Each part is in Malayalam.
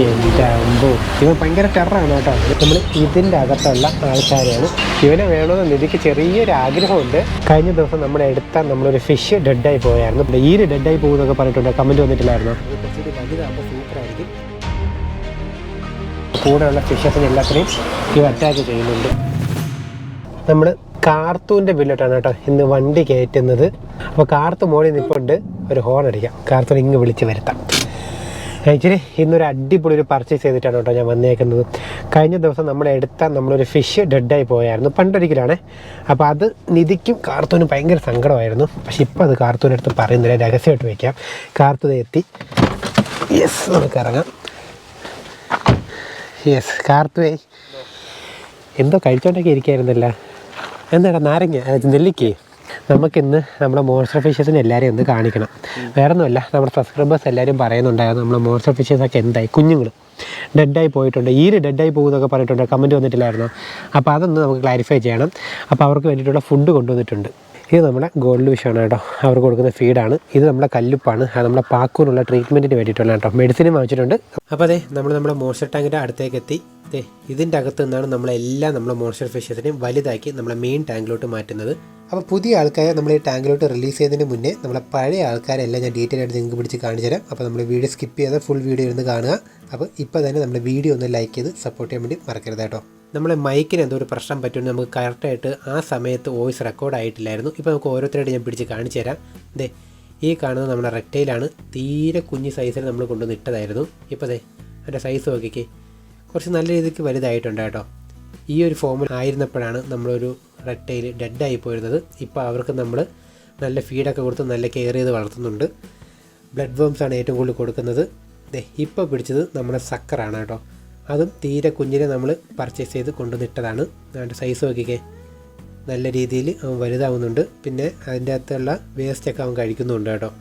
എന്റെ ഇവൻ ഭയങ്കര ടെററാണ് കേട്ടോ. നമ്മൾ ഇതിന്റെ അകത്തുള്ള ആൾക്കാരാണ് ഇവനെ വേണമെന്ന് നിധിക്ക് ചെറിയൊരു ആഗ്രഹമുണ്ട്. കഴിഞ്ഞ ദിവസം നമ്മുടെ എടുത്ത നമ്മളൊരു ഫിഷ് ഡെഡായി പോയായിരുന്നു. ഈ ഡെഡായി പോകുന്നൊക്കെ പറഞ്ഞിട്ടുണ്ട്. കമന്റ് വന്നിട്ടില്ലായിരുന്നു? കൂടെയുള്ള ഫിഷസിന് എല്ലാത്തിനെയും ഇവ അറ്റാക്ക് ചെയ്യുന്നുണ്ട്. നമ്മൾ കാർത്തൂന്റെ ബില്ലോട്ടാണ് കേട്ടോ ഇന്ന് വണ്ടി കയറ്റുന്നത്. അപ്പോൾ കാർത്തു മോളിൽ നിൽപ്പുണ്ട് ഒരു ഹോൺ അടിക്കാം. കാർത്തൂൻ ഇങ്ങ് വിളിച്ച് വരുത്താം. ആക്ച്വലി ഇന്നൊരു അടിപൊളി ഒരു പർച്ചേസ് ചെയ്തിട്ടാണ് കേട്ടോ ഞാൻ വന്നേക്കുന്നത്. കഴിഞ്ഞ ദിവസം നമ്മൾ എടുത്ത നമ്മളൊരു ഫിഷ് ഡെഡായി പോയായിരുന്നു. പണ്ടൊരിക്കലാണ്. അപ്പോൾ അത് നിധിക്കും കാർത്തൂനും ഭയങ്കര സങ്കടമായിരുന്നു. പക്ഷെ ഇപ്പോൾ അത് കാർത്തൂനെടുത്ത് പറയുന്നില്ല. രഹസ്യമായിട്ട് വയ്ക്കാം കാർത്തൂനെ എത്തി. യെസ് നമുക്ക് ഇറങ്ങാം. യെസ് കാർത്തുവേ എന്തോ കഴിച്ചോണ്ടൊക്കെ ഇരിക്കായിരുന്നല്ല. എന്താടാ നാരങ്ങ? നെല്ലിക്കേ നമുക്കിന്ന് നമ്മുടെ മോൺസ്റ്റർ ഫിഷസിന് എല്ലാവരെയും ഒന്ന് കാണിക്കണം. വേറെ ഒന്നുമല്ല നമ്മുടെ സബ്സ്ക്രൈബേഴ്സ് എല്ലാവരും പറയുന്നുണ്ടായിരുന്നു നമ്മുടെ മോൺസ്റ്റർ ഫിഷസൊക്കെ എന്തായി? കുഞ്ഞുങ്ങൾ ഡെഡായി പോയിട്ടുണ്ട്. ഈ ഡെഡായി പോകുന്നൊക്കെ പറഞ്ഞിട്ടുണ്ട്. കമന്റ് വന്നിട്ടില്ലായിരുന്നു? അപ്പോൾ അതൊന്ന് നമുക്ക് ക്ലാരിഫൈ ചെയ്യണം. അപ്പോൾ അവർക്ക് വേണ്ടിയിട്ടുള്ള ഫുഡ് കൊണ്ടുവന്നിട്ടുണ്ട്. ഇത് നമ്മുടെ ഗോൾഡ് വിഷാണ് കേട്ടോ. അവർക്ക് കൊടുക്കുന്ന ഫീഡാണ് ഇത് നമ്മുടെ കല്ലുപ്പാണ്. അത് നമ്മുടെ പാക്കൂനുള്ള ട്രീറ്റ്മെന്റിന് വേണ്ടിയിട്ടുള്ള കേട്ടോ. മെഡിസിനും വാങ്ങിച്ചിട്ടുണ്ട്. അപ്പോൾ അതെ നമ്മൾ നമ്മുടെ മോസ്റ്റർ ടാങ്കിന്റെ അടുത്തേക്ക് എത്തി. ഇതിന്റെ അകത്ത് നിന്നാണ് നമ്മളെല്ലാം നമ്മുടെ മോൺസ്റ്റർ ഫിഷസിനെയും വലുതാക്കി നമ്മളെ മെയിൻ ടാങ്കിലോട്ട് മാറ്റുന്നത്. അപ്പോൾ പുതിയ ആൾക്കാരെ നമ്മൾ ഈ ടാങ്കിലോട്ട് റിലീസ് ചെയ്യുന്നതിന് മുന്നേ നമ്മളെ പഴയ ആൾക്കാരെല്ലാം ഞാൻ ഡീറ്റെയിൽ ആയിട്ട് നിങ്ങൾക്ക് പിടിച്ച് കാണിച്ചു തരാം. അപ്പോൾ നമ്മൾ വീഡിയോ സ്കിപ്പ് ചെയ്യാതെ ഫുൾ വീഡിയോ ഇരുന്ന് കാണുക. അപ്പോൾ ഇപ്പോൾ തന്നെ നമ്മുടെ വീഡിയോ ഒന്ന് ലൈക്ക് ചെയ്ത് സപ്പോർട്ട് ചെയ്യാൻ വേണ്ടി മറക്കരുത് കേട്ടോ. നമ്മളെ മൈക്കിന് എന്തോ ഒരു പ്രശ്നം പറ്റുമെന്ന് നമുക്ക് കറക്റ്റായിട്ട് ആ സമയത്ത് വോയിസ് റെക്കോർഡ് ആയിട്ടില്ലായിരുന്നു. ഇപ്പോൾ നമുക്ക് ഓരോരുത്തരായിട്ട് ഞാൻ പിടിച്ച് കാണിച്ചു തരാം. ദേ ഈ കാണുന്നത് നമ്മുടെ റെക്റ്റൈലാണ് തീരെ കുഞ്ഞ് സൈസിൽ നമ്മൾ കൊണ്ടുവന്ന് ഇട്ടതായിരുന്നു. ഇപ്പോൾ ദേ അതിന്റെ സൈസ് നോക്കിക്കേ. കുറച്ച് നല്ല രീതിക്ക് വലുതായിട്ടുണ്ട് കേട്ടോ. ഈ ഒരു ഫോമിൽ ആയിരുന്നപ്പോഴാണ് നമ്മളൊരു റെക്റ്റൈൽ ഡെഡായി പോയിരുന്നത്. ഇപ്പോൾ അവർക്ക് നമ്മൾ നല്ല ഫീഡൊക്കെ കൊടുത്ത് നല്ല കെയർ ചെയ്ത് വളർത്തുന്നുണ്ട്. ബ്ലഡ് വേംസാണ് ഏറ്റവും കൂടുതൽ കൊടുക്കുന്നത്. ദേ ഇപ്പോൾ പിടിച്ചത് നമ്മുടെ സക്കറാണ് കേട്ടോ. അതും തീരെ കുഞ്ഞിനെ നമ്മൾ പർച്ചേസ് ചെയ്ത് കൊണ്ടുവന്നിട്ടതാണ്. അതിന്റെ സൈസ് നോക്കിക്കേ. നല്ല രീതിയിൽ അവൻ വലുതാവുന്നുണ്ട്. പിന്നെ അതിന്റെ അകത്തുള്ള വേസ്റ്റൊക്കെ അവൻ കഴിക്കുന്നുണ്ട് കേട്ടോ.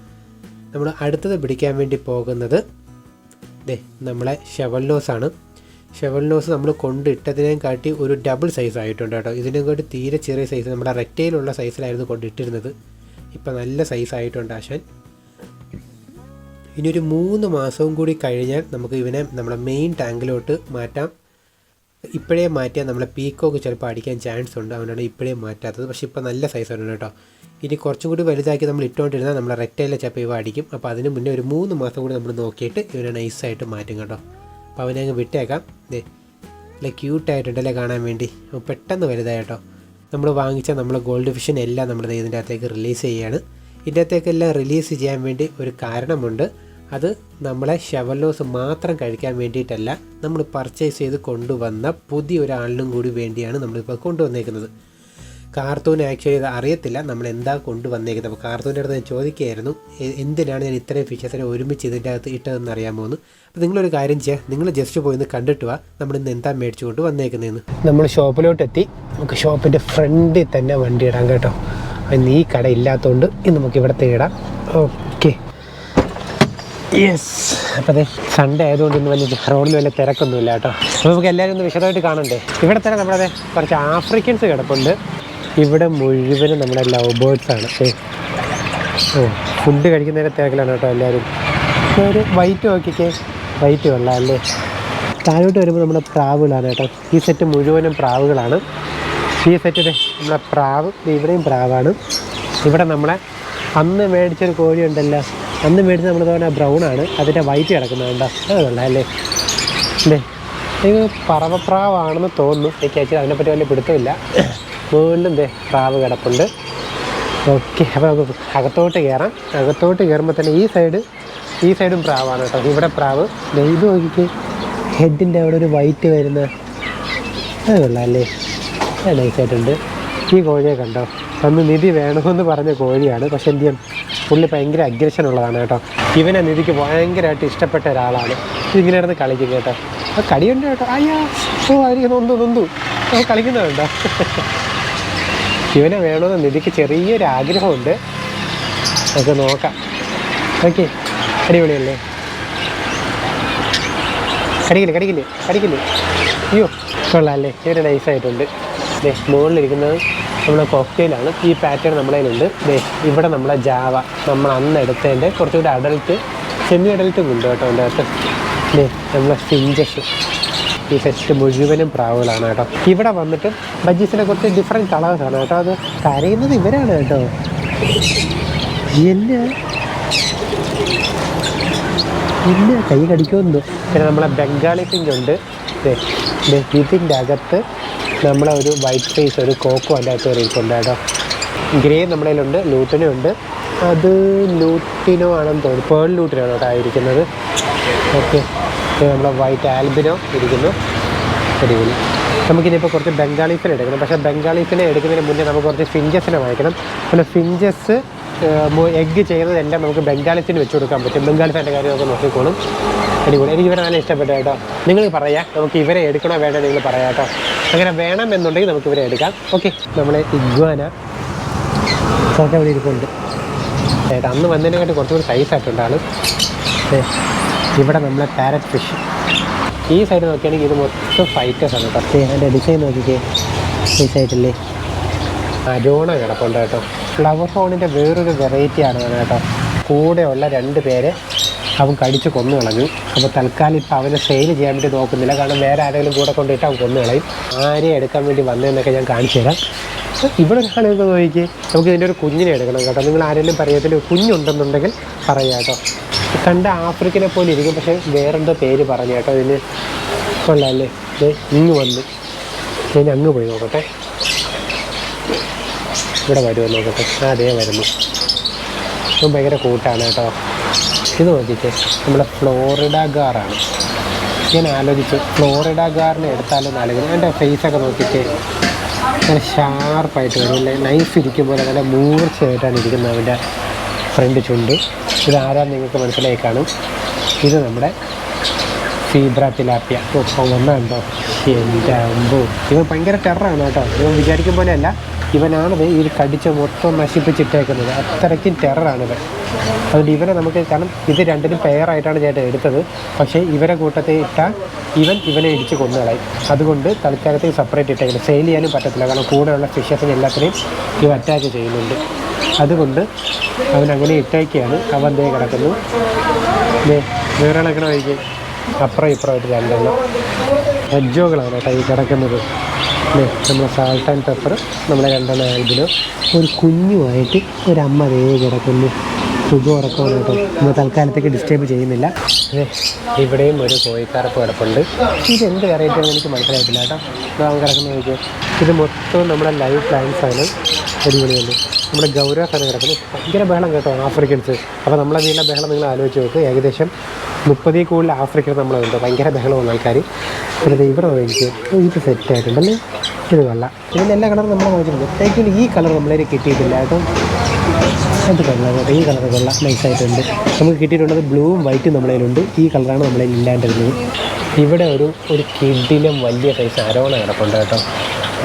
നമ്മൾ അടുത്തത് പിടിക്കാൻ വേണ്ടി പോകുന്നത് ദേ നമ്മളെ ഷെവൽനോസാണ് ഷെവൽനോസ് നമ്മൾ കൊണ്ടിട്ടതിനേയും കാട്ടി ഒരു ഡബിൾ സൈസ് ആയിട്ടുണ്ട് കേട്ടോ. ഇതിനെ കാട്ടി തീരെ ചെറിയ സൈസ് നമ്മുടെ റെക്റ്റയിലുള്ള സൈസിലായിരുന്നു കൊണ്ടിട്ടിരുന്നത്. ഇപ്പം നല്ല സൈസ് ആയിട്ടുണ്ട് ആശാൻ. ഇനി ഒരു മൂന്ന് മാസവും കൂടി കഴിഞ്ഞാൽ നമുക്ക് ഇവനെ നമ്മുടെ മെയിൻ ടാങ്കിലോട്ട് മാറ്റാം. ഇപ്പോഴേ മാറ്റിയാൽ നമ്മളെ പീക്കോക്ക് ചിലപ്പോൾ അടിക്കാൻ ചാൻസ് ഉണ്ട്. അതുകൊണ്ടാണ് ഇപ്പോഴേ മാറ്റാത്തത്. പക്ഷേ ഇപ്പോൾ നല്ല സൈസ് ഉണ്ട് കേട്ടോ. ഇനി കുറച്ചും കൂടി വലുതാക്കി നമ്മൾ ഇട്ടുകൊണ്ടിരുന്നാൽ നമ്മളെ റെക്റ്റൈലെ ചിലപ്പോൾ ഇവ അടിക്കും. അപ്പോൾ അതിന് മുന്നേ ഒരു മൂന്ന് മാസം കൂടി നമ്മൾ നോക്കിയിട്ട് ഇവനെ നൈസായിട്ട് മാറ്റും കേട്ടോ. അപ്പോൾ അവനെ അങ്ങ് വിട്ടേക്കാം. ദേ നല്ല ക്യൂട്ടായിട്ടുണ്ടല്ലേ കാണാൻ വേണ്ടി. പെട്ടെന്ന് വലുതായി കേട്ടോ. നമ്മൾ വാങ്ങിച്ച നമ്മൾ ഗോൾഡ് ഫിഷിനെല്ലാം നമ്മൾ ഇതിന്റെ അകത്തേക്ക് റിലീസ് ചെയ്യുകയാണ്. ഇതിന്റെ അകത്തേക്കെല്ലാം റിലീസ് ചെയ്യാൻ വേണ്ടി ഒരു കാരണമുണ്ട്. അത് നമ്മളെ ഷെവലോസ് മാത്രം കഴിക്കാൻ വേണ്ടിയിട്ടല്ല നമ്മൾ പർച്ചേസ് ചെയ്ത് കൊണ്ടുവന്ന പുതിയ ഒരാളിനും കൂടി വേണ്ടിയാണ് നമ്മളിപ്പോൾ കൊണ്ടുവന്നേക്കുന്നത്. കാർത്തൂൻ ആക്ച്വലി ഇത് അറിയത്തില്ല നമ്മൾ എന്താ കൊണ്ടുവന്നേക്കുന്നത്. അപ്പോൾ കാർത്തൂന്റെ അടുത്ത് ഞാൻ ചോദിക്കുകയായിരുന്നു എന്തിനാണ് ഞാൻ ഇത്രയും ഫിഷസിനെ ഒരുമിച്ച് ഇതിന്റെ അകത്ത് ഇട്ടതെന്ന് അറിയാമോ എന്ന്. അപ്പോൾ നിങ്ങളൊരു കാര്യം ചെയ്യുക നിങ്ങൾ ജസ്റ്റ് പോയി ഒന്ന് കണ്ടിട്ട് വാ നമ്മൾ ഇന്ന് എന്താ മേടിച്ചുകൊണ്ട് വന്നേക്കുന്നതെന്ന്. നമ്മൾ ഷോപ്പിലോട്ടെത്തി നമുക്ക് ഷോപ്പിന്റെ ഫ്രണ്ടിൽ തന്നെ വണ്ടി ഇടാം കേട്ടോ. ഇന്ന് ഈ കട ഇല്ലാത്തതുകൊണ്ട് ഇന്ന് നമുക്ക് ഇവിടെ തേടാം. ഓക്കെ യെസ് അപ്പോൾ അതെ സൺഡേ ആയതുകൊണ്ട് ഇന്ന് വലിയ റോഡിൽ വലിയ തിരക്കൊന്നുമില്ല കേട്ടോ. അപ്പോൾ നമുക്ക് എല്ലാവരും ഒന്ന് വിശദമായിട്ട് കാണണ്ടേ? ഇവിടെ തന്നെ നമ്മുടെ കുറച്ച് ആഫ്രിക്കൻസ് കിടപ്പുണ്ട്. ഇവിടെ മുഴുവനും നമ്മുടെ ലവ് ബേർഡ്സ് ആണ്. ഏ ഓ ഫുഡ് കഴിക്കുന്നതിന്റെ തിരക്കിലാണ് കേട്ടോ എല്ലാവരും. ഒരു വൈറ്റ് നോക്കിക്കേ. വൈറ്റ് കൊള്ളാം അല്ലേ താഴോട്ട് വരുമ്പോൾ നമ്മുടെ പ്രാവുകളാണ് കേട്ടോ. ഈ സെറ്റ് മുഴുവനും പ്രാവുകളാണ്. ഈ സെറ്റ് നമ്മുടെ പ്രാവ് ഇവിടെയും പ്രാവാണ്. ഇവിടെ നമ്മളെ അന്ന് മേടിച്ചൊരു കോഴി ഉണ്ടല്ലോ. അന്ന് മേടിച്ച് നമ്മൾ തോന്നുന്ന ബ്രൗൺ ആണ്. അതിന്റെ വൈറ്റ് കിടക്കുന്നുണ്ട് അതല്ല അല്ലേ? അല്ലേ ഇത് പറവപ്രാവാണെന്ന് തോന്നുന്നു. എനിക്ക് ആക്ച്വലി അതിനെപ്പറ്റി വലിയ പിടുത്തമില്ല. വീണ്ടും ദേ പ്രാവ് കിടപ്പുണ്ട്. ഓക്കെ അപ്പോൾ നമുക്ക് അകത്തോട്ട് കയറാം അകത്തോട്ട് കയറുമ്പോൾ തന്നെ ഈ സൈഡ് ഈ സൈഡും പ്രാവാണ് കേട്ടോ. ഇവിടെ പ്രാവ്. ഇത് നോക്കിക്ക്. ഹെഡിന്റെ അവിടെ ഒരു വൈറ്റ് വരുന്ന. അത് അത് നൈസായിട്ടുണ്ട് ഈ കോഴിയെ കണ്ടോ? അന്ന് നിധി വേണമെന്ന് പറഞ്ഞ കോഴിയാണ്. പക്ഷെ എന്ത് ചെയ്യും? പുള്ളി ഭയങ്കര അഗ്രഷൻ ഉള്ളതാണ് കേട്ടോ. ഇവനെ നിധിക്ക് ഭയങ്കരമായിട്ട് ഇഷ്ടപ്പെട്ട ഒരാളാണ്. ഇതിങ്ങനെ ഇരുന്ന് കളിക്കും കേട്ടോ. ആ കടിയുണ്ട് കേട്ടോ. അയ്യാ ഓ അതിന് നൊന്തു നൊന്തു. ആ കളിക്കുന്നതുണ്ടോ ഇവനെ വേണമെന്ന് നിധിക്ക് ചെറിയൊരു ആഗ്രഹമുണ്ട്. നമുക്ക് നോക്കാം. ഓക്കെ. അടിപൊളിയല്ലേ? കടിക്കില്ലേ കടിക്കില്ലേ? കടിക്കില്ലേ? അയ്യോ കൊള്ളാം അല്ലേ? ഇവർ നൈസായിട്ടുണ്ട് ദേ മുകളിലിരിക്കുന്നത് നമ്മുടെ കോക്ടെയിലാണ് ഈ പാറ്റേൺ നമ്മുടെ കയ്യിലുണ്ട്. ദേ ഇവിടെ നമ്മളെ ജാവ നമ്മൾ അന്ന് എടുത്തതിന്റെ കുറച്ചുകൂടി അഡൽട്ട് സെമി അഡൽട്ടും ഉണ്ട് കേട്ടോ എന്റെ അകത്ത്. ദേ, നമ്മളെ ഫിഞ്ചസ് ഈ സെറ്റ് മുഴുവനും പ്രാവുകളാണ് കേട്ടോ. ഇവിടെ വന്നിട്ട് ബജ്ജീസിനെ കുറച്ച് ഡിഫറെന്റ് കളേഴ്സാണ് കേട്ടോ. അത് കരയുന്നത് ഇവരാണ് കേട്ടോ. എന്നെ എന്നാ കൈ കടിക്കുമെന്ന് പിന്നെ നമ്മളെ ബംഗാളി ദേ, ഇതിന്റെ അകത്ത് നമ്മളെ ഒരു വൈറ്റ് ഫേസ് ഒരു കോക്കോ അതിന്റെ അകത്ത് കയറിയിട്ടുണ്ട് കേട്ടോ. ഗ്രേ നമ്മുടെ കയ്യിലുണ്ട് ലൂട്ടിനും ഉണ്ട്. അത് ലൂട്ടിനോ ആണെന്ന് തോന്നുന്നു. പേൾ ലൂട്ടിനോ കേട്ടോ ആയിരിക്കുന്നത്. ഓക്കെ നമ്മുടെ വൈറ്റ് ആൽബിനോ ഇരിക്കുന്നു. അടിപൊളി. നമുക്കിനിപ്പോൾ കുറച്ച് ബംഗാളീസിനെ എടുക്കണം. പക്ഷേ ബംഗാളീസിനെ എടുക്കുന്നതിന് മുന്നേ നമുക്ക് കുറച്ച് ഫിഞ്ചസിനെ വാങ്ങിക്കണം പിന്നെ ഫിഞ്ചസ് എഗ്ഗ് ചെയ്യുന്നതെല്ലാം നമുക്ക് ബംഗാളിസിന് വെച്ച് കൊടുക്കാൻ പറ്റും. ബംഗാളിസിന്റെ കാര്യം നമുക്ക് നോക്കിക്കോളും. അടിപൊളി. എനിക്ക് ഇവരെ നല്ല ഇഷ്ടപ്പെട്ടു കേട്ടോ. നിങ്ങൾ പറയാം നമുക്ക് ഇവരെ എടുക്കണോ വേണ്ടോ നിങ്ങൾ പറയാം കേട്ടോ. അങ്ങനെ വേണം എന്നുണ്ടെങ്കിൽ നമുക്ക് ഇവരെ എടുക്കാം. ഓക്കെ നമ്മളെ ഇഗ്വാന. ഫോട്ടോ അവിടെ ഇരിപ്പുണ്ട്. ഏട്ടാ അന്ന് വന്നതിനെക്കാട്ടി കുറച്ചുകൂടി സൈസ് ആയിട്ടുണ്ട് ദേ, ഇവിടെ നമ്മളെ പാരറ്റ് ഫിഷ് ഈ സൈഡ് നോക്കുകയാണെങ്കിൽ ഇത് മൊത്തം ഫൈറ്റേഴ്സ് ആണ് കേട്ടോ. അതിന്റെ ഡിസൈൻ നോക്കിക്കേ. ഈ സൈഡില്ലേ അരോണ കിടപ്പുണ്ട് കേട്ടോ. ഫ്ലവർ ഹോണിന്റെ വേറൊരു വെറൈറ്റി ആണ് അവന് കേട്ടോ. കൂടെയുള്ള രണ്ട് പേരെ അവൻ കടിച്ച് കൊന്നു കളഞ്ഞു. അപ്പോൾ തൽക്കാലം ഇപ്പോൾ അവനെ സെയിൽ ചെയ്യാൻ വേണ്ടി നോക്കുന്നില്ല. കാരണം വേറെ ആരെങ്കിലും കൂടെ കൊണ്ടിട്ട് അവൻ കൊന്നുകളയും ആരെ എടുക്കാൻ വേണ്ടി വന്നതെന്നൊക്കെ ഞാൻ കാണിച്ചു തരാം. ഇവിടെ ഒരാളെന്ന് നോക്കി നമുക്ക് ഇതിന്റെ ഒരു കുഞ്ഞിനെ എടുക്കണം കേട്ടോ. നിങ്ങൾ ആരെങ്കിലും പറയത്തിൽ കുഞ്ഞുണ്ടെന്നുണ്ടെങ്കിൽ പറയാം കേട്ടോ. കണ്ട ആഫ്രിക്കനെ പോലെ ഇരിക്കും പക്ഷേ വേറെന്തോ പേര് പറഞ്ഞു കേട്ടോ. ഇതിന് കൊള്ളാമല്ലേ ഇങ്ങ് വന്നു. ഞാൻ അങ്ങ് പോയി നോക്കട്ടെ. ഇവിടെ വരുമോ നോക്കട്ടെ? അതേ വരുന്നു. ഭയങ്കര കൂട്ടാണ് കേട്ടോ. ഇത് നോക്കിയിട്ട് നമ്മുടെ ഫ്ലോറിഡ ഗാറാണ് ഞാൻ ആലോചിച്ചു ഫ്ലോറിഡ ഗാറിനെ എടുത്താലും ആലോചിക്കും എന്റെ ഫേസൊക്കെ നോക്കിയിട്ട് നല്ല ഷാർപ്പായിട്ട് വരും. അല്ലേ നൈഫ് ഇരിക്കും പോലെ നല്ല മൂർച്ചയായിട്ടാണ് ഇരിക്കുന്നത് അവന്റെ ഫ്രണ്ട് ചുണ്ട്. ഇതാരാ നിങ്ങൾക്ക് മനസ്സിലായി കാണും. ഇത് നമ്മുടെ സീബ്ര തിലാപ്പിയ ഒപ്പം വന്നുണ്ടോ എന്റെ അമ്പോ. ഇവൻ ഭയങ്കര ടെററാണ് കേട്ടോ. ഇവൻ വിചാരിക്കും പോലെയല്ല ഇവനാണത് ഈ കടിച്ച് മൊത്തം നശിപ്പിച്ചിട്ടേക്കുന്നത്. അത്രയ്ക്കും ടെററാണ് ഇവൻ അതുകൊണ്ട് ഇവനെ നമുക്ക് കാരണം ഇത് രണ്ടിനും പെയറായിട്ടാണ് ചേട്ടൻ എടുത്തത്. പക്ഷേ ഇവരെ കൂട്ടത്തെ ഇട്ട ഇവൻ ഇവനെ ഇടിച്ച് കൊന്നുകളയും അതുകൊണ്ട് തൽക്കാലത്തെ സെപ്പറേറ്റ് ഇട്ടേക്കുന്നത്. സെയിൽ ചെയ്യാനും പറ്റത്തില്ല. കാരണം കൂടെയുള്ള ഫിഷസിന് എല്ലാത്തിനെയും ഇവ അറ്റാക്ക് ചെയ്യുന്നുണ്ട്. അതുകൊണ്ട് അവൻ അങ്ങനെ ഇട്ടേക്കാണ്. അവൻ ദേ കിടക്കുന്നു. വേറെ കിടക്കണമായിരിക്കും അപ്പുറം ഇപ്പുറമായിട്ട് രണ്ടെണ്ണം. ഹെഡ്ജോകളാണ് കേട്ടോ ഈ കിടക്കുന്നത്. നമ്മുടെ സാൾട്ട് ആൻഡ് പെപ്പർ നമ്മുടെ ആൽബിനോ ഒരു കുഞ്ഞുമായിട്ട് ഒരമ്മ ദേ കിടക്കുന്നു. സുഖം ഉറക്കമാണ് കേട്ടോ. നമ്മൾ തൽക്കാലത്തേക്ക് ഡിസ്റ്റേബ് ചെയ്യുന്നില്ല. ഇവിടെയും ഒരു കോഴിക്കാരപ്പ് കിടപ്പുണ്ട്. ഇത് എന്ത് വെറൈറ്റി എനിക്ക് മനസ്സിലായിട്ടില്ല കേട്ടോ. ഇത് അവൻ കിടക്കുന്ന നോക്കിയോ. ഇത് മൊത്തം നമ്മുടെ ലൈവ് പ്ലാന്റ്സ് ആണ് അടിപൊളിയുണ്ട് നമ്മുടെ ഗൗരവസാണ് കിടക്കുന്നത് ഭയങ്കര ബഹളം കേട്ടോ ആഫ്രിക്കൻസ്. അപ്പോൾ നമ്മളെ വീട്ടിലെ ബഹളം നിങ്ങൾ ആലോചിച്ച് നോക്ക്. ഏകദേശം മുപ്പതിൽ കൂടുതൽ ആഫ്രിക്കൻ നമ്മളുണ്ട്. ഭയങ്കര ബഹളമാണ് ആൾക്കാർ പിന്നെ ഇവിടെ നോക്കി ഇത് സെറ്റ് ആയിട്ടുണ്ടല്ലേ? ഇത് കൊള്ളാം. ഇതിന്റെ എല്ലാ കളറും നമ്മൾ ആക്ച്വലി ഈ കളർ നമ്മളതിന് കിട്ടിയിട്ടില്ല കേട്ടോ. അത്? കൊള്ളാം ഈ കളർ കൊള്ളാം. നൈസായിട്ടുണ്ട് നമുക്ക് കിട്ടിയിട്ടുള്ളത് ബ്ലൂവും വൈറ്റും നമ്മുടെ കയ്യിലുണ്ട്. ഈ കളറാണ് നമ്മുടെ ഇല്ലാണ്ടിരുന്നത്. ഇവിടെ ഒരു ഒരു കിഡിലും വലിയ സൈസ് അരോണ കിടപ്പുണ്ട് കേട്ടോ.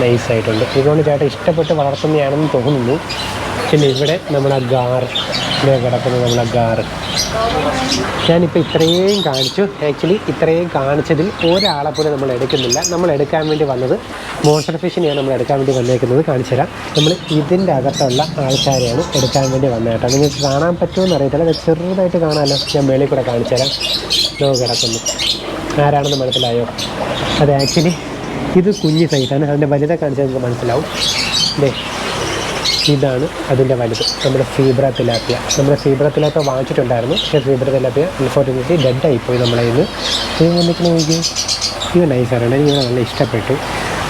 നൈസായിട്ടുണ്ട് ഇതുകൊണ്ട് ചേട്ടൻ ഇഷ്ടപ്പെട്ട് വളർത്തുന്നതാണെന്ന് തോന്നുന്നു. പിന്നെ ഇവിടെ നമ്മുടെ ഗാറ് ഇവിടെ കിടക്കുന്നത് നമ്മളെ ഗാറ് ഞാനിപ്പോൾ ഇത്രയും കാണിച്ചു. ആക്ച്വലി ഇത്രയും കാണിച്ചതിൽ ഒരാളെ പോലും നമ്മൾ എടുക്കുന്നില്ല. നമ്മൾ എടുക്കാൻ വേണ്ടി വന്നത് മോൺസ്റ്റർ ഫിഷിനെയാണ് നമ്മൾ എടുക്കാൻ വേണ്ടി വന്നേക്കുന്നത്. കാണിച്ചു തരാം. നമ്മൾ ഇതിന്റെ അകത്തുള്ള ആൾക്കാരെയാണ് എടുക്കാൻ വേണ്ടി വന്നത് കേട്ടോ. നിങ്ങൾക്ക് കാണാൻ പറ്റുമെന്ന് അറിയത്തില്ല. ചെറുതായിട്ട് കാണാമല്ലോ. ഞാൻ മേളിൽ കൂടെ കാണിച്ചു തരാം. ലോ കിടക്കുന്നു. ആരാണെന്ന് മനസ്സിലായോ? അത് ആക്ച്വലി ഇത് കുഞ്ഞ് സൈസാണ് അതിന്റെ വലുതെ കാണിച്ചാൽ നിങ്ങൾക്ക് മനസ്സിലാവും. ദേ ഇതാണ് അതിന്റെ വലുത്. നമ്മുടെ ഫീബ്ര തിലാപ്പിയ. നമ്മുടെ സീബ്ര തിലാപ്പിയ വാങ്ങിച്ചിട്ടുണ്ടായിരുന്നു. പക്ഷേ സീബ്ര തിലാപ്പിയ അൺഫോർച്യുനേറ്റ്ലി ഡെഡ് ഡെഡായിപ്പോയി നമ്മളെ ഇന്ന് ഇത് വന്നിട്ട് എനിക്ക് ഇവ നൈസാണ് എനിക്ക് നല്ല ഇഷ്ടപ്പെട്ടു.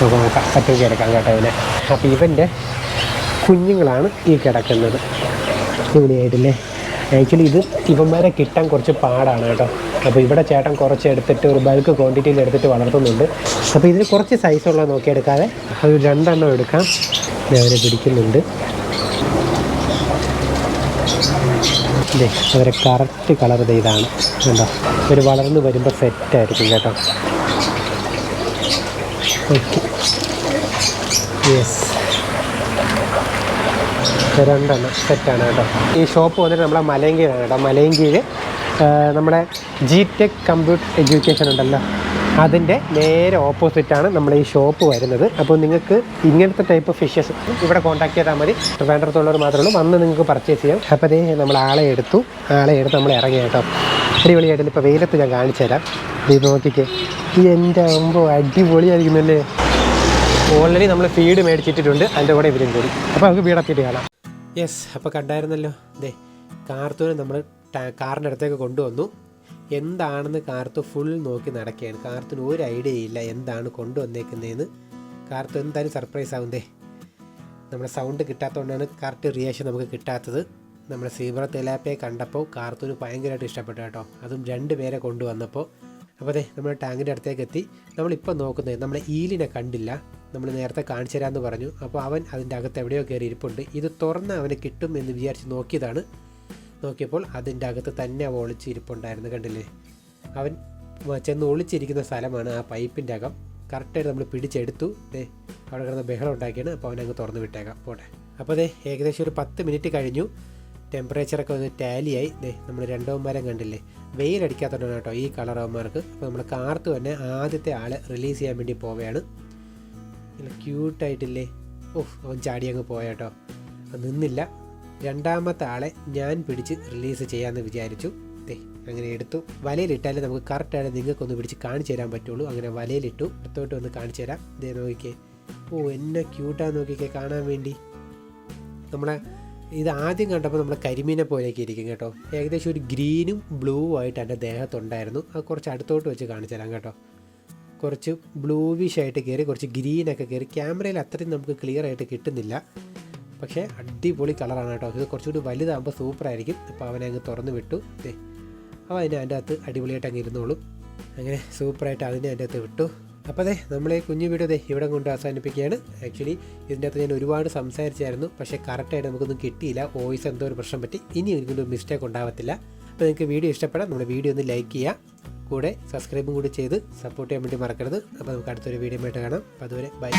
നമുക്ക് നോക്കാം. പറ്റും എടുക്കാം കേട്ടോ ഇവനെ അപ്പോൾ ഇവന്റെ കുഞ്ഞുങ്ങളാണ് ഈ കിടക്കുന്നത്. ഇവിടെയായിട്ടില്ലേ ആക്ച്വലി ഇത് ഇവന്മാരെ കിട്ടാൻ കുറച്ച് പാടാണ് കേട്ടോ. അപ്പോൾ ഇവിടെ ചേട്ടൻ കുറച്ച് എടുത്തിട്ട് ഒരു ബൾക്ക് ക്വാണ്ടിറ്റിയിൽ എടുത്തിട്ട് വളർത്തുന്നുണ്ട്. അപ്പോൾ ഇതിന് കുറച്ച് സൈസുള്ളത് നോക്കിയെടുക്കാതെ അത് രണ്ടെണ്ണം എടുക്കാം. അവരെ പിടിക്കുന്നുണ്ട്. ഇതേ അവരെ കറക്റ്റ് കളർ ഇതാണ്. കണ്ടോ? ഇവർ വളർന്ന് വരുമ്പോൾ സെറ്റായിരിക്കും കേട്ടോ. ഓക്കെ യെസ് രണ്ടെണ്ണം സെറ്റാണ് കേട്ടോ. ഈ ഷോപ്പ് വന്നിട്ട് നമ്മളെ മലയങ്കീഴാണ് കേട്ടോ. മലയങ്കീഴ് നമ്മുടെ ജി ടെക് കമ്പ്യൂട്ടർ എഡ്യൂക്കേഷൻ ഉണ്ടല്ലോ. അതിന്റെ നേരെ ഓപ്പോസിറ്റാണ് നമ്മുടെ ഈ ഷോപ്പ് വരുന്നത്. അപ്പോൾ നിങ്ങൾക്ക് ഇങ്ങനത്തെ ടൈപ്പ് ഫിഷസ് ഇവിടെ കോൺടാക്ട് ചെയ്താൽ മതി. വേണ്ടത്തുള്ളവർ മാത്രമേ ഉള്ളൂ. വന്ന് നിങ്ങൾക്ക് പർച്ചേസ് ചെയ്യാം. അപ്പോൾ അതേ നമ്മൾ ആളെ എടുത്തു. ആളെ എടുത്ത് നമ്മൾ ഇറങ്ങി കേട്ടോ. അടിപൊളിയായിട്ട് ഇപ്പോൾ വെയിലത്ത് ഞാൻ കാണിച്ചു തരാം. ഇത് നോക്കിക്കേ. എന്റെ അമ്പോ അടിപൊളിയായിരിക്കുന്നല്ലേ? ഓൾറെഡി നമ്മൾ ഫീഡ് മേടിച്ചിട്ടിട്ടുണ്ട് അതിന്റെ കൂടെ ഇവരും കൂടി. അപ്പോൾ നമുക്ക് വീടത്തിയിട്ട് കാണാം. യെസ് അപ്പോൾ കണ്ടായിരുന്നല്ലോ. ദേ കാർത്തൂനെ നമ്മൾ കാറിന്റെ അടുത്തേക്ക് കൊണ്ടുവന്നു. എന്താണെന്ന് കാർത്തു ഫുൾ നോക്കി നടക്കുകയാണ്. കാർത്തിന് ഒരു ഐഡിയ ഇല്ല എന്താണ് കൊണ്ടുവന്നേക്കുന്നതെന്ന് കാർത്തു എന്തായാലും സർപ്രൈസ് ആവുന്നേ നമ്മുടെ സൗണ്ട് കിട്ടാത്തതുകൊണ്ടാണ് കറക്റ്റ് റിയാക്ഷൻ നമുക്ക് കിട്ടാത്തത്. നമ്മുടെ സീബ്ര തെലാപ്പയെ കണ്ടപ്പോൾ കാർത്തൂന് ഭയങ്കരമായിട്ട് ഇഷ്ടപ്പെട്ടു കേട്ടോ. അതും രണ്ട് പേരെ കൊണ്ടുവന്നപ്പോൾ അപ്പോൾ അതെ നമ്മൾ ടാങ്കിന്റെ അടുത്തേക്ക് എത്തി. നമ്മളിപ്പോൾ നോക്കുന്നത് നമ്മളെ ഈലിനെ കണ്ടില്ല. നമ്മൾ നേരത്തെ കാണിച്ചു തരാമെന്ന് പറഞ്ഞു. അപ്പോൾ അവൻ അതിന്റെ അകത്ത് എവിടെയോ കയറി ഇരിപ്പുണ്ട്. ഇത് തുറന്ന് അവന് കിട്ടും എന്ന് വിചാരിച്ച് നോക്കിയതാണ്. നോക്കിയപ്പോൾ അതിന്റെ അകത്ത് തന്നെ അവ ഒളിച്ചിരിപ്പുണ്ടായിരുന്നു. കണ്ടില്ലേ? അവൻ ചെന്ന് ഒളിച്ചിരിക്കുന്ന സ്ഥലമാണ് ആ പൈപ്പിന്റെ അകം. കറക്റ്റായിട്ട് നമ്മൾ പിടിച്ചെടുത്തു. ദേ അവിടെ കിടന്ന് ബഹളം ഉണ്ടാക്കിയാണ്. അപ്പോൾ അവനങ്ങ് തുറന്ന് വിട്ടേക്കാം. പോട്ടെ. അപ്പോൾ ദേ ഏകദേശം ഒരു പത്ത് മിനിറ്റ് കഴിഞ്ഞു. ടെമ്പറേച്ചറൊക്കെ ഒന്ന് ടാലിയായി ദേ നമ്മൾ രണ്ടോമാരം കണ്ടില്ലേ? വെയിലടിക്കാത്തതുകൊണ്ടാണ് കേട്ടോ ഈ കളർ അപ്പോൾ നമ്മൾ കാർത്ത് തന്നെ ആദ്യത്തെ ആളെ റിലീസ് ചെയ്യാൻ വേണ്ടി പോവുകയാണ്. നല്ല ക്യൂട്ടായിട്ടില്ലേ ഓഹ് അവൻ ചാടി അങ്ങ് പോയാട്ടോ അത് നിന്നില്ല. രണ്ടാമത്തെ ആളെ ഞാൻ പിടിച്ച് റിലീസ് ചെയ്യാമെന്ന് വിചാരിച്ചു. ദേ അങ്ങനെ എടുത്തു. വലയിലിട്ടാലേ നമുക്ക് കറക്റ്റായിട്ട് നിങ്ങൾക്കൊന്ന് പിടിച്ച് കാണിച്ചു തരാൻ പറ്റുള്ളൂ. അങ്ങനെ വലയിലിട്ടു. അടുത്തോട്ട് വന്ന് കാണിച്ചു തരാം. ദേ നോക്കിക്കേ. ഓ എന്നെ ക്യൂട്ടാന്ന് നോക്കിക്കേ കാണാൻ വേണ്ടി. നമ്മളെ ഇത് ആദ്യം കണ്ടപ്പോൾ നമ്മൾ കരിമീനെ പോലെയൊക്കെ ഇരിക്കും കേട്ടോ. ഏകദേശം ഒരു ഗ്രീനും ബ്ലൂ ആയിട്ട് എന്റെ ദേഹത്തുണ്ടായിരുന്നു. അത് കുറച്ച് അടുത്തോട്ട് വെച്ച് കാണിച്ചു തരാം കേട്ടോ. കുറച്ച് ബ്ലൂവിഷ് ആയിട്ട് കയറി കുറച്ച് ഗ്രീനൊക്കെ കയറി. ക്യാമറയിൽ അത്രയും നമുക്ക് ക്ലിയർ ആയിട്ട് കിട്ടുന്നില്ല. പക്ഷേ അടിപൊളി കളറാണ് കേട്ടോ. ഇത് കുറച്ചുകൂടി വലുതാകുമ്പോൾ സൂപ്പറായിരിക്കും അപ്പോൾ അവനെ അങ്ങ് തുറന്ന് വിട്ടു. അപ്പോൾ അതിന്റെ അതിന്റെ അകത്ത് അടിപൊളിയായിട്ട് അങ്ങ് ഇരുന്നോളും. അങ്ങനെ സൂപ്പറായിട്ട് അതിനെ അതിന്റെ അകത്ത് വിട്ടു. അപ്പോൾ അതെ നമ്മളെ കുഞ്ഞു വീഡിയോ അതെ ഇവിടെ കൊണ്ട് അവസാനിപ്പിക്കുകയാണ്. ആക്ച്വലി ഇതിന്റെ അകത്ത് ഞാൻ ഒരുപാട് സംസാരിച്ചായിരുന്നു. പക്ഷേ കറക്റ്റായിട്ട് നമുക്കൊന്നും കിട്ടിയില്ല. വോയിസ് എന്തോ ഒരു പ്രശ്നം പറ്റി. ഇനി ഒരിക്കലും മിസ്റ്റേക്ക് ഉണ്ടാവത്തില്ല. അപ്പോൾ നിങ്ങൾക്ക് വീഡിയോ ഇഷ്ടപ്പെടാം. നമ്മുടെ വീഡിയോ ഒന്ന് ലൈക്ക് ചെയ്യുക. കൂടെ സബ്സ്ക്രൈബും കൂടി ചെയ്ത് സപ്പോർട്ട് ചെയ്യാൻ വേണ്ടി മറക്കരുത്. അപ്പോൾ നമുക്ക് അടുത്തൊരു വീഡിയോ ആയിട്ട് കാണാം. അതുവരെ ബൈ